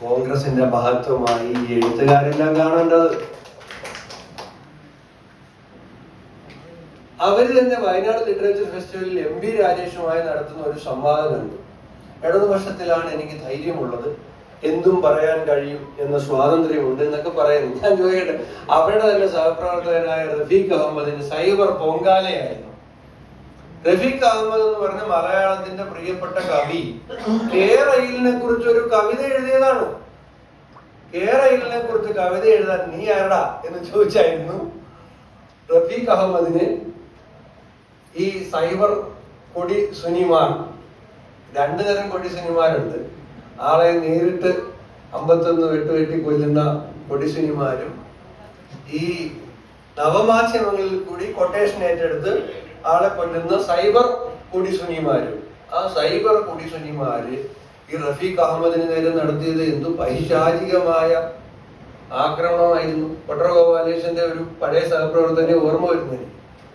കോൺഗ്രസിന്റെ മഹത്വമായി ഈ എഴുത്തുകാരെല്ലാം കാണേണ്ടത്. അവർ തന്നെ വയനാട് ലിറ്ററേച്ചർ ഫെസ്റ്റിവലിൽ എം പി രാജേഷുമായി നടത്തുന്ന ഒരു സംവാദം കണ്ടു. ഇടതുപക്ഷത്തിലാണ് എനിക്ക് ധൈര്യമുള്ളത്. എന്തും പറയാൻ കഴിയും എന്ന സ്വാതന്ത്ര്യമുണ്ട് എന്നൊക്കെ പറയുന്നു. ഞാൻ ചോദിക്കട്ടെ അവരുടെ തന്നെ സഹപ്രവർത്തകനായ റഫീഖ് അഹമ്മദിന് സൈബർ പൊങ്കാലയായിരുന്നു. റഫീഖ് അഹമ്മദ് എന്ന് പറഞ്ഞ മലയാളത്തിന്റെ പ്രിയപ്പെട്ട കവി കേരയിലിനെ കുറിച്ച് ഒരു കവിത എഴുതിയതാണ്. കേരയിലിനെ കുറിച്ച് കവിത എഴുതാൻ നീ ആരടാ എന്ന് ചോദിച്ചായിരുന്നു റഫീഖ് അഹമ്മദിന് ഈ സൈബർ കൊടി സുനിമാർ രണ്ടു തരം കൊടി സുനിമാരുണ്ട്. ആളെ നേരിട്ട് അമ്പത്തൊന്ന് വെട്ടുവെട്ടി കൊല്ലുന്ന കൊടി സുനിമാരും ഈ നവമാധ്യമങ്ങളിൽ കൂടി കൊട്ടേഷൻ ഏറ്റെടുത്ത് ആളെ കൊല്ലുന്ന സൈബർ കൊടിസുനിമാരും ആ സൈബർ കൊടിസുനിമാര് ഈ റഫീഖ് അഹമ്മദിന് നേരെ നടത്തിയത് എന്തു പൈശാചികമായ ആക്രമണമായിരുന്നു. കൊട്ടറ ഗോപാലേഷന്റെ ഒരു പഴയ സഹപ്രവർത്തകനെ ഓർമ്മ വരുന്നത്.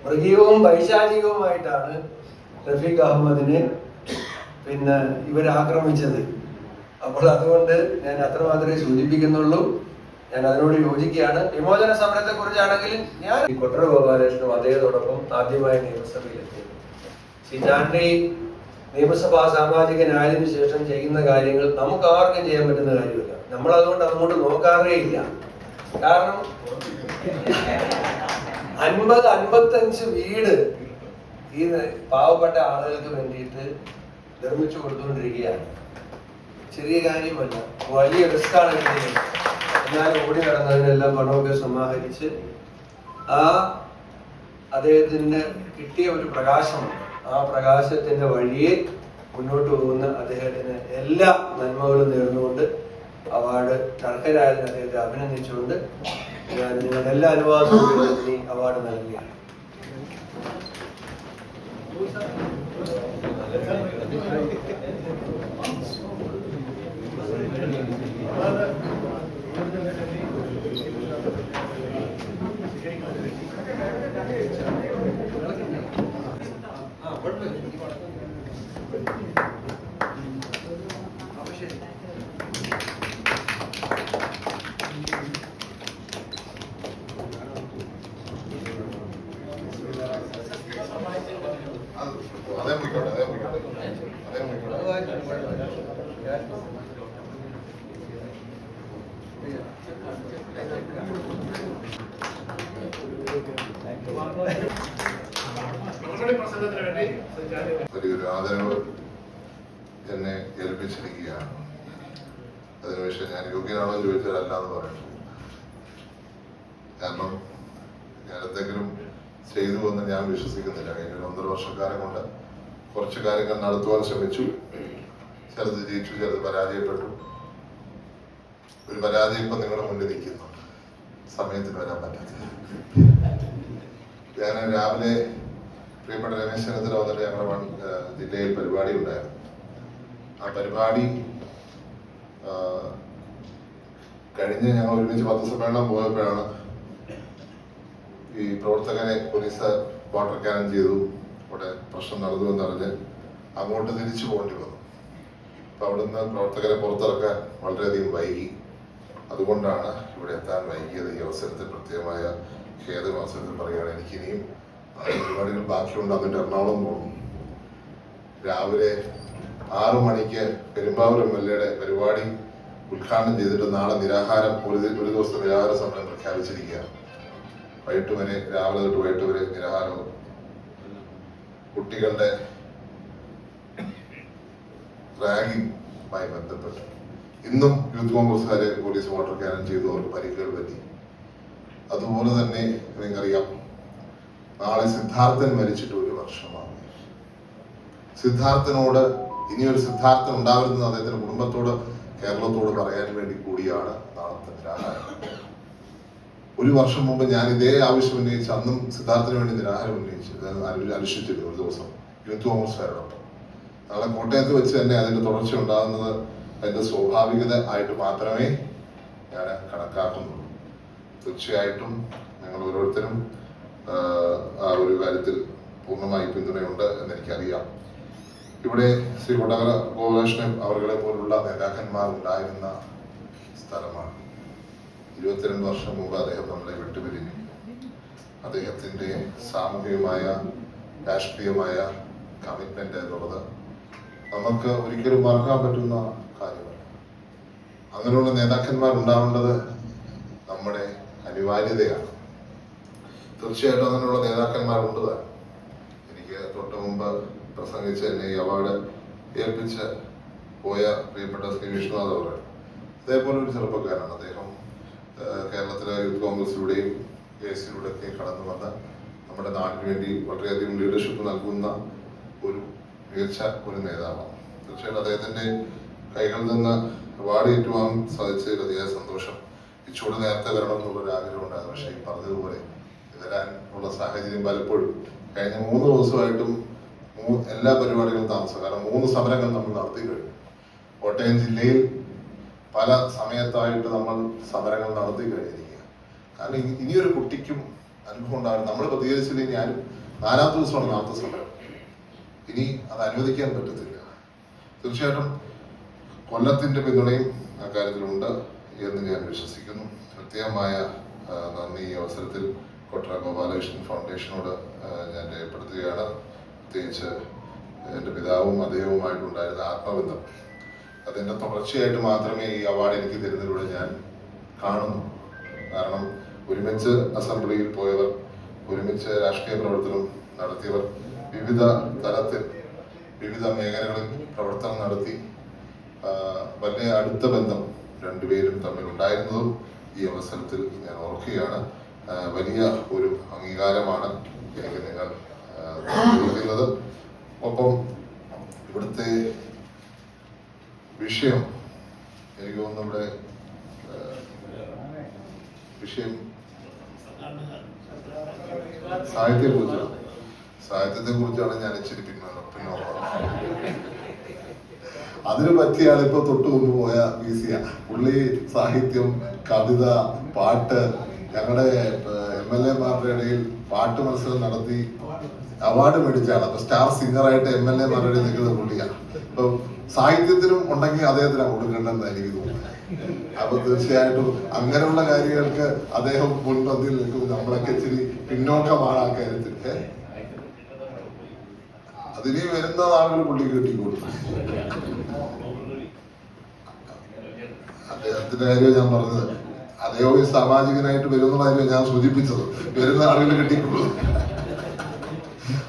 മൃഗീയവും പൈശാചികവുമായിട്ടാണ് റഫീഖ് അഹമ്മദിനെ പിന്നെ ഇവരാക്രമിച്ചത്. അപ്പോൾ അതുകൊണ്ട് ഞാൻ അത്രമാത്രമേ സൂചിപ്പിക്കുന്നുള്ളൂ. ഞാൻ അതിനോട് യോജിക്കുകയാണ്. വിമോചന സമരത്തെ കുറിച്ചാണെങ്കിൽ ഞാൻ ഈ കൊട്ടര ഗോപാലകൃഷ്ണനും അദ്ദേഹത്തോടൊപ്പം ആദ്യമായി നിയമസഭയിലെത്തി. സിജാന്റെ നിയമസഭാ സാമാജികനായതിനു ശേഷം ചെയ്യുന്ന കാര്യങ്ങൾ നമുക്ക് ആർക്കും ചെയ്യാൻ പറ്റുന്ന കാര്യമില്ല. നമ്മൾ അതുകൊണ്ട് അങ്ങോട്ട് നോക്കാറേ ഇല്ല. കാരണം അൻപത് അൻപത്തഞ്ച് വീട് ഈ പാവപ്പെട്ട ആളുകൾക്ക് വേണ്ടിയിട്ട് നിർമ്മിച്ചു കൊടുത്തുകൊണ്ടിരിക്കുകയാണ്. ചെറിയ കാര്യമല്ല. വലിയ റിസ്ക്കാണ് എന്നാലും എന്നാൽ ഓടി നടന്നതിനെല്ലാം പണമൊക്കെ സമാഹരിച്ച് ആ അദ്ദേഹത്തിന് കിട്ടിയ ഒരു പ്രകാശമുണ്ട്. ആ പ്രകാശത്തിന്റെ വഴിയെ മുന്നോട്ട് പോകുന്ന അദ്ദേഹത്തിന് എല്ലാ നന്മകളും നേർന്നുകൊണ്ട് അവാർഡ് അർഹരായതിന് അദ്ദേഹത്തെ അഭിനന്ദിച്ചുകൊണ്ട് ഞാൻ നിങ്ങളുടെ എല്ലാ അനുവാദവും അവാർഡ് നൽകുകയാണ്. അതേ പോയിക്കോട്ടെ അതേ പോയിക്കോട്ടെ അതേ പോയിക്കോട്ടെ വലിയൊരു ആദരവ് എന്നെ ഏൽപ്പിച്ചിരിക്കുകയാണ്. അതിനു പക്ഷേ ഞാൻ യോഗ്യനാണോ ചോദിച്ചാൽ അല്ല എന്ന് പറയുന്നു. കാരണം ഞാൻ എന്തെങ്കിലും ചെയ്തു എന്ന് ഞാൻ വിശ്വസിക്കുന്നില്ല. കഴിഞ്ഞ ഒരു ഒന്നര വർഷക്കാലം കൊണ്ട് കുറച്ച് കാര്യങ്ങൾ നടത്തുവാൻ ശ്രമിച്ചു. ചിലത് ജയിച്ചു ചിലത് പരാജയപ്പെട്ടു. ഒരു പരാജയം ഇപ്പം നിങ്ങളുടെ മുന്നിൽ നിൽക്കുന്നു. സമയത്തിന് വരാൻ പറ്റാത്തത് ഞാൻ രാവിലെ പ്രിയപ്പെട്ട രമേശ് ചെന്നിത്തല വന്നിട്ട് ഞങ്ങളുടെ ജില്ലയിൽ പരിപാടി ഉണ്ടായിരുന്നു. ആ പരിപാടി കഴിഞ്ഞ് ഞങ്ങൾ ഒരുമിച്ച് പത്രസമ്മേളനം പോയപ്പോഴാണ് ഈ പ്രവർത്തകനെ പോലീസ് വാട്ടർ ക്യാനൻ ചെയ്തു. അവിടെ പ്രശ്നം നടന്നു എന്നറിഞ്ഞ് അങ്ങോട്ട് തിരിച്ചു പോകേണ്ടി വന്നു. അപ്പൊ അവിടുന്ന് പ്രവർത്തകരെ പുറത്തിറക്കാൻ വളരെയധികം വൈകി. അതുകൊണ്ടാണ് ഇവിടെ എത്താൻ വൈകിയത്. ഈ അവസരത്തിൽ പ്രത്യേകമായ ഖേദം അവസരത്തിൽ പറയുകയാണ് എനിക്ക് ഇനിയും ആ പരിപാടികൾ ബാക്കിയുണ്ട് എന്നിട്ട് എറണാകുളം പോകും രാവിലെ ആറു മണിക്ക് പെരുമ്പാവൂർ എം എൽ എയുടെ പരിപാടി ഉദ്ഘാടനം ചെയ്തിട്ട് നാളെ നിരാഹാരം ഒരു ഒരു ദിവസത്തെ നിരാഹാര സമരം പ്രഖ്യാപിച്ചിരിക്കുകയാണ്. വൈകിട്ട് വരെ രാവിലെ തൊട്ട് വൈകിട്ട് വരെ നിരാഹാരവും. കുട്ടികളുടെ റാഗിങ്ങുമായി ബന്ധപ്പെട്ട്. ഇന്നും യൂത്ത് കോൺഗ്രസ്സുകാരെ പോലീസ് വാട്ടർ ക്യാനൻ ചെയ്തു അവർക്ക് പരിക്കുകൾ പറ്റി. അതുപോലെ തന്നെ നിങ്ങൾക്കറിയാം നാളെ സിദ്ധാർത്ഥൻ മരിച്ചിട്ട് ഒരു വർഷമാണ് സിദ്ധാർത്ഥനോട് ഇനി ഒരു സിദ്ധാർത്ഥൻ ഉണ്ടാവരുതെന്ന് അദ്ദേഹത്തിന്റെ കുടുംബത്തോട് കേരളത്തോട് പറയാൻ വേണ്ടി കൂടിയാണ് നാളത്തെ നിരാഹാരം. ഒരു വർഷം മുമ്പ് ഞാൻ ഇതേ ആവശ്യം ഉന്നയിച്ച് അന്നും സിദ്ധാർത്ഥന് വേണ്ടി നിരാഹാരം ഉന്നയിച്ചു അനുഷ്ഠിച്ചിരുന്നു ഒരു ദിവസം. യൂത്ത് കോൺഗ്രസ്സുകാരോടൊപ്പം നാളെ കോട്ടയത്ത് വെച്ച് തന്നെ അതിന്റെ തുടർച്ച ഉണ്ടാകുന്നത് അതിന്റെ സ്വാഭാവികത ആയിട്ട് മാത്രമേ ഞാൻ കണക്കാക്കുന്നുള്ളൂ. തീർച്ചയായിട്ടും ഞങ്ങൾ ഓരോരുത്തരും ആ ഒരു കാര്യത്തിൽ പൂർണമായി പിന്തുണയുണ്ട് എന്ന് എനിക്കറിയാം ഇവിടെ ശ്രീ കൊടകര ഗോപാലകൃഷ്ണൻ അവരുടെ പോലുള്ള നേതാക്കന്മാർ ഉണ്ടായിരുന്ന സ്ഥലമാണ്. ഇരുപത്തിരണ്ട് വർഷം മുമ്പ് അദ്ദേഹം നമ്മളെ വിട്ടുപിരിഞ്ഞു. അദ്ദേഹത്തിന്റെ സാമൂഹികമായ രാഷ്ട്രീയമായ കമ്മിറ്റ്മെന്റ് എന്നുള്ളത് നമുക്ക് ഒരിക്കലും മറക്കാൻ പറ്റുന്ന കാര്യമല്ല അങ്ങനെയുള്ള നേതാക്കന്മാർ ഉണ്ടാവേണ്ടത് നമ്മുടെ അനിവാര്യതയാണ്. തീർച്ചയായിട്ടും അങ്ങനെയുള്ള നേതാക്കന്മാരുണ്ട് താൻ. എനിക്ക് തൊട്ട് മുമ്പ് പ്രസംഗിച്ച് എന്നെ ഈ അവാർഡ് ഏൽപ്പിച്ച് പോയ പ്രിയപ്പെട്ട ശ്രീ വിഷ്ണുനാഥ് അവർ അതേപോലെ ഒരു ചെറുപ്പക്കാരാണ് അദ്ദേഹം കേരളത്തിലെ യൂത്ത് കോൺഗ്രസിലൂടെയും കെ എ എസിലൂടെയൊക്കെ കടന്നു വന്ന് നമ്മുടെ നാടിന് വേണ്ടി വളരെയധികം ലീഡർഷിപ്പ് നൽകുന്ന ഒരു മികച്ച ഒരു നേതാവാണ്. തീർച്ചയായിട്ടും അദ്ദേഹത്തിന്റെ കൈകളിൽ നിന്ന് അവാർഡ് ഏറ്റുവാൻ സാധിച്ചതിൽ അതിയായ സന്തോഷം. ഇച്ചൂടെ നേരത്തെ വരണം എന്നുള്ളൊരു ആഗ്രഹം ഉണ്ടായിരുന്നു. പക്ഷേ ഈ പറഞ്ഞതുപോലെ വരാൻ ഉള്ള സാഹചര്യം പലപ്പോഴും. കഴിഞ്ഞ മൂന്ന് ദിവസമായിട്ടും എല്ലാ പരിപാടികളും താമസം. കാരണം മൂന്ന് സമരങ്ങൾ നമ്മൾ നടത്തി കഴിഞ്ഞു കോട്ടയം ജില്ലയിൽ പല സമയത്തായിട്ട് നമ്മൾ സമരങ്ങൾ നടത്തി കഴിഞ്ഞിരിക്കുക കാരണം ഇനിയൊരു കുട്ടിക്കും അനുഭവം ഉണ്ടാകും നമ്മൾ പ്രതികരിച്ചില്ലെങ്കിൽ ഞാനും നാലാമത്തെ ദിവസമാണ് നാളത്തെ സമരം. ഇനി അത് അനുവദിക്കാൻ പറ്റത്തില്ല. തീർച്ചയായിട്ടും കൊല്ലത്തിന്റെ പിന്തുണയും അക്കാര്യത്തിലുണ്ട് എന്ന് ഞാൻ വിശ്വസിക്കുന്നു. കൃത്യമായ നന്ദി ഈ അവസരത്തിൽ. കൊട്ര ഗോപാലകൃഷ്ണൻ ഫൗണ്ടേഷനോട് ഞാൻ രേഖപ്പെടുത്തുകയാണ്. പ്രത്യേകിച്ച് എന്റെ പിതാവും അദ്ദേഹവുമായിട്ടുണ്ടായിരുന്ന ആത്മബന്ധം. അതിന്റെ തുടർച്ചയായിട്ട് മാത്രമേ ഈ അവാർഡ് എനിക്ക് തരുന്നതിലൂടെ ഞാൻ കാണുന്നു. കാരണം ഒരുമിച്ച് അസംബ്ലിയിൽ പോയവർ ഒരുമിച്ച് രാഷ്ട്രീയ പ്രവർത്തനം നടത്തിയവർ വിവിധ തലത്തിൽ വിവിധ മേഖലകളിൽ പ്രവർത്തനം നടത്തി വലിയ അടുത്ത ബന്ധം രണ്ടുപേരും തമ്മിൽ ഉണ്ടായിരുന്നതും ഈ അവസരത്തിൽ ഞാൻ ഓർക്കുകയാണ്. വലിയ ഒരു അംഗീകാരമാണ് എനിക്ക് നിങ്ങൾ നൽകുന്നത് ഒപ്പം ഇവിടുത്തെ വിഷയം എനിക്ക് തോന്നുന്നു ഇവിടെ വിഷയം സാഹിത്യത്തെ കുറിച്ചാണ് സാഹിത്യത്തെ കുറിച്ചാണ് ഞാൻ ഇച്ചിരി പിന്നോക്കം പിന്നോക്കം അതിന് പറ്റിയാണ് ഇപ്പൊ തൊട്ട് കൊണ്ടുപോയ വി സിയ പുള്ളി സാഹിത്യം കവിത പാട്ട് ഞങ്ങളുടെ എം എൽ എമാരുടെ ഇടയിൽ പാട്ട് മത്സരം നടത്തി അവാർഡ് മേടിച്ചാണ്. അപ്പൊ സ്റ്റാർ സിംഗറായിട്ട് എം എൽ എമാരുടെ ഇടയിൽ നിൽക്കുന്നത് പുള്ളിയാണ് അപ്പൊ സാഹിത്യത്തിനും ഉണ്ടെങ്കിൽ അദ്ദേഹത്തിനാണ് കൊടുക്കേണ്ടതെന്ന് എനിക്ക് തോന്നുന്നത്. അപ്പൊ തീർച്ചയായിട്ടും അങ്ങനെയുള്ള കാര്യങ്ങൾക്ക് അദ്ദേഹം മുൻപന്തിയിൽ നിൽക്കും നമ്മളൊക്കെ ഇച്ചിരി പിന്നോക്കമാണ് ആ കാര്യത്തിൽ? അതിന് വരുന്ന നാളുകൾ പുള്ളി കിട്ടിക്കൊടുക്കും അദ്ദേഹത്തിന്റെ കാര്യം ഞാൻ പറഞ്ഞത് അദ്ദേഹം സാമാജികനായിട്ട് വരുന്നതായിരുന്നു ഞാൻ സൂചിപ്പിച്ചത്. വരുന്ന ആളുകൾ കിട്ടിയിട്ടുള്ളത്.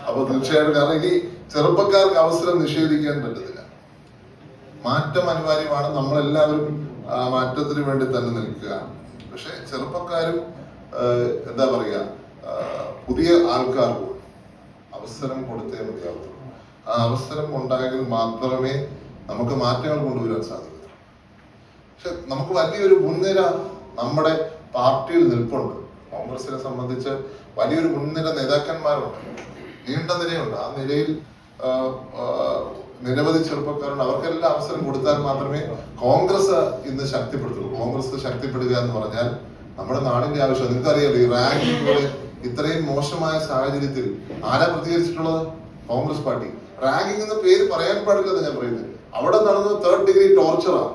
അപ്പൊ തീർച്ചയായിട്ടും കാരണം ഇനി ചെറുപ്പക്കാർക്ക് അവസരം നിഷേധിക്കാൻ പറ്റത്തില്ല. മാറ്റം അനിവാര്യമാണ്. നമ്മളെല്ലാവരും ആ മാറ്റത്തിന് വേണ്ടി തന്നെ നിൽക്കുക. പക്ഷെ ചെറുപ്പക്കാരും എന്താ പറയുക പുതിയ ആൾക്കാർക്കും അവസരം കൊടുത്തേ മതിയാവത്തുള്ളൂ. ആ അവസരം ഉണ്ടായെങ്കിൽ മാത്രമേ നമുക്ക് മാറ്റങ്ങൾ കൊണ്ടുവരാൻ സാധിക്കൂ പക്ഷെ നമുക്ക് വലിയൊരു മുൻനിര നമ്മുടെ പാർട്ടിയിൽ നിൽപ്പുണ്ട്. കോൺഗ്രസിനെ സംബന്ധിച്ച് വലിയൊരു മുൻനിര നേതാക്കന്മാരുണ്ട്. നീണ്ട നിരയുണ്ട്. ആ നിരയിൽ നിരവധി ചെറുപ്പക്കാരുണ്ട്. അവർക്കെല്ലാം അവസരം കൊടുത്താൽ മാത്രമേ കോൺഗ്രസ് ഇന്ന് ശക്തിപ്പെടുത്തുള്ളൂ. കോൺഗ്രസ് ശക്തിപ്പെടുക എന്ന് പറഞ്ഞാൽ നമ്മുടെ നാടിന്റെ ആവശ്യം. നിങ്ങൾക്കറിയാലോ ഈ റാങ്കിങ്ങിലൂടെ ഇത്രയും മോശമായ സാഹചര്യത്തിൽ ആരാ പ്രതികരിച്ചിട്ടുള്ളത്? കോൺഗ്രസ് പാർട്ടി. റാങ്കിങ് എന്ന പേര് പറയാൻ പാടില്ലെന്ന് ഞാൻ പറയുന്നത്. അവിടെ നടന്നത് തേർഡ് ഡിഗ്രി ടോർച്ചറാണ്